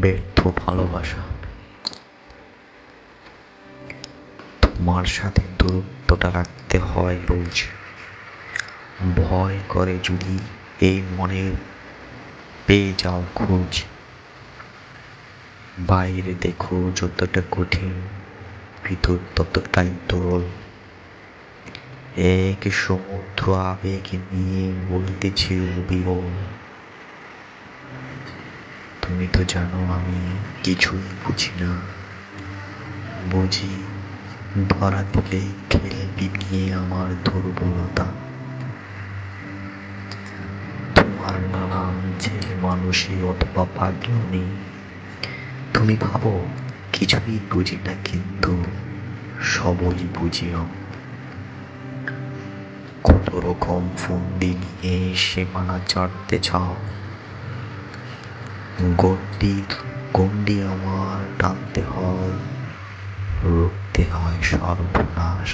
ব্যর্থ ভালোবাসা। তোমার সাথে দূরত্বটা রাখতে হয় রোজ। ভয় করে যদি এই মনের পেয়ে যাও খোঁজ। বাইরে দেখো যতটা কঠিন, ভিতর ততটাই তরল। এক সমুদ্র আবেগ নিয়ে বলতেছি বিবল তুমি তো জানো আমি? কিছুই বুঝি না। বুঝি ধরা দিলে খেলবি নিয়ে আমার দুর্বলতা। তোমার নানান ছেলে মানুষই অথবা পাগলামি তুমি ভাবো, কিছুই বুঝি না কিন্তু সবই বুঝিও। কত রকম ফন্দি নিয়ে সীমানা চাটতে চাও। গন্ডি গন্ডি আমার টানতে হয় রুখতে হয় সর্বনাশ।